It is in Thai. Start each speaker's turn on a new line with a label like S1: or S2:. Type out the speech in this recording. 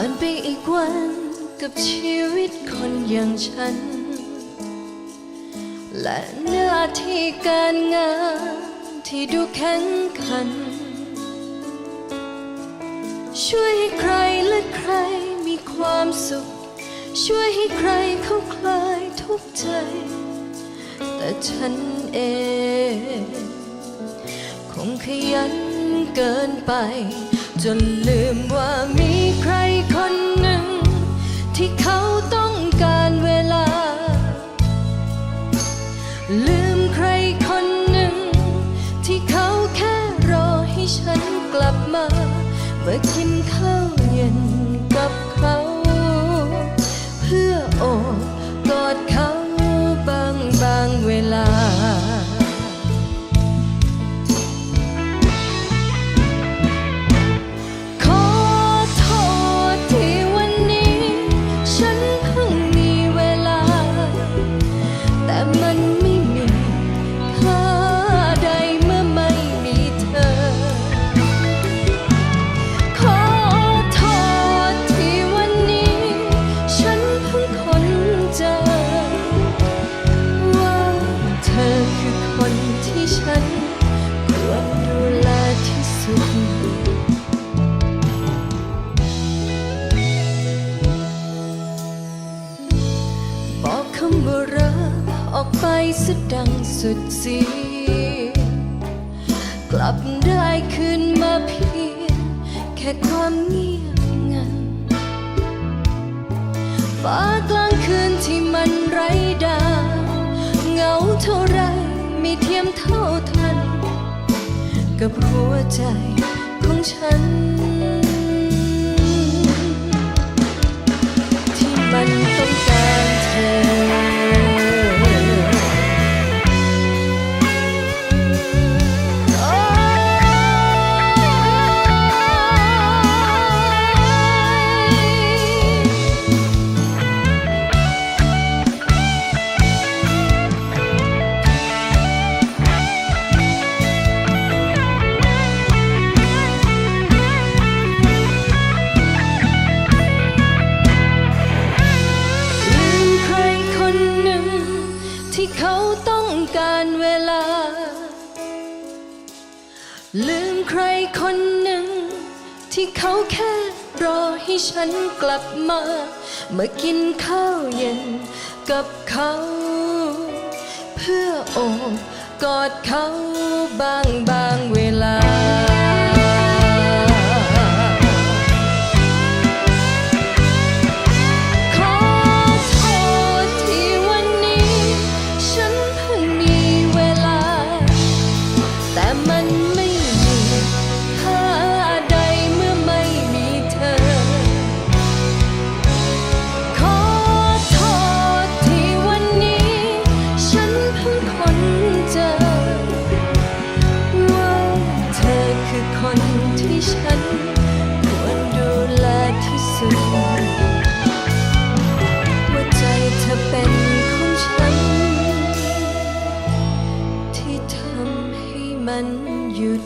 S1: านไปอีกวันกับชีวิตคนอย่างฉัน และหน้าที่การงานที่ดูแข็งขัน ช่วยให้ใครและใครมีความสุข ช่วยให้ใครเขาคลายทุกข์ใจ แต่ฉันเอง คงขยันเกินไป จนลืมว่ามีใครคนหนึ่ง ที่เขาต้องการเวลา ลืมใครคนหนึ่ง ที่เขาแค่รอให้ฉันกลับมา เมื่อกินข้าวเย็นกับเขา เพื่อโอบกอดเขา ไปสุดดังสุดสี กลับได้คืนมาเพียงแค่ความเงียบงันฟ้ากลางคืนที่มันไร้ดาวเหงาเท่าไรไม่เทียมเท่าทัน กับหัวใจของฉัน ลืมใครคนหนึ่ง ที่เขาแค่รอให้ฉันกลับมา มากินข้าวเย็นกับเขา เพื่อโอบกอดเขาบางบา คนที่ฉันควรดูแลที่สุดว่าใจเธอเป็นของฉัน ที่ทำให้มันหยุด